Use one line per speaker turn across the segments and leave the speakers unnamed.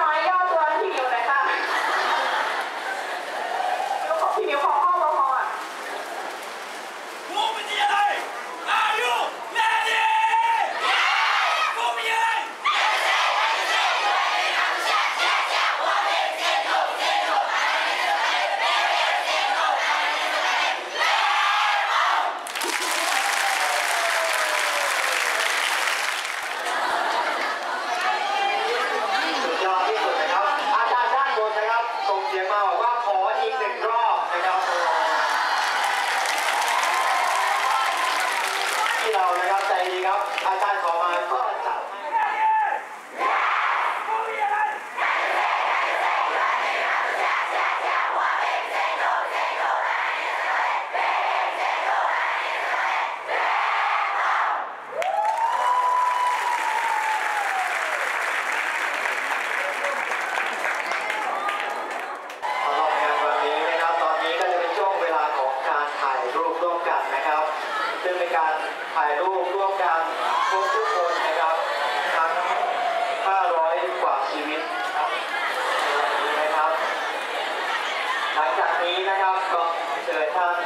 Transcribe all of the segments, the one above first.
还要管理。 ที่เรานะครับใจดีครับอาจารย์ขอมา หลั
งจากนี้นะครับก็เชิญท่าน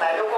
Любовь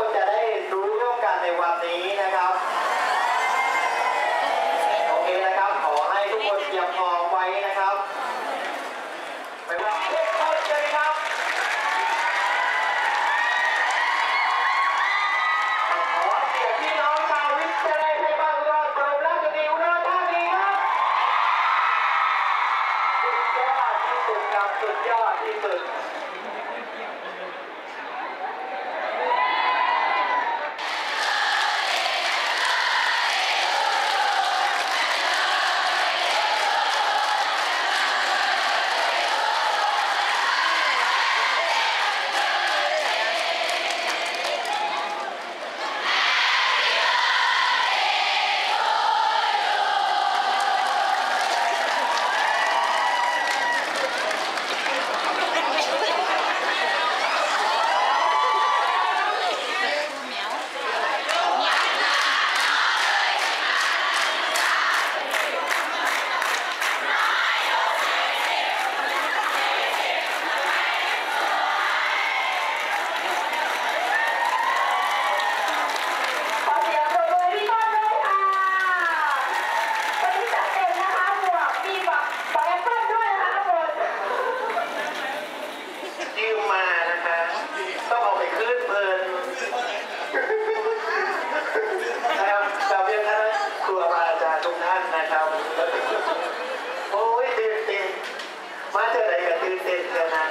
เต้นนะฮะ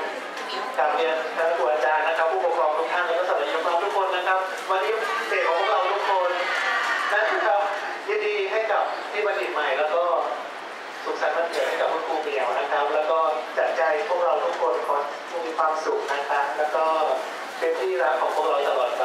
กลับเรีย
นท่านผู้อาจารย์นะครับ ผู้ปกครองทุกท่านและก็สำหรับนทุกคนนะครับ วันนี้เด็กของพวกเราทุกคนนะคครับยินดีให้กับที่บัณฑิตใหม่ แล้วก็สุขสันต์วันเกิดให้กับคุณครูเบียวนะครับ แล้วก็จัดใจพวกเราทุกคนขอมีความสุขนะครับแล้วก็เป็นที่รั
กของพวกเราตลอดไป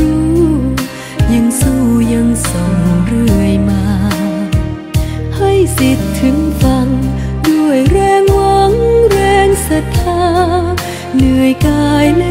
ู้ เห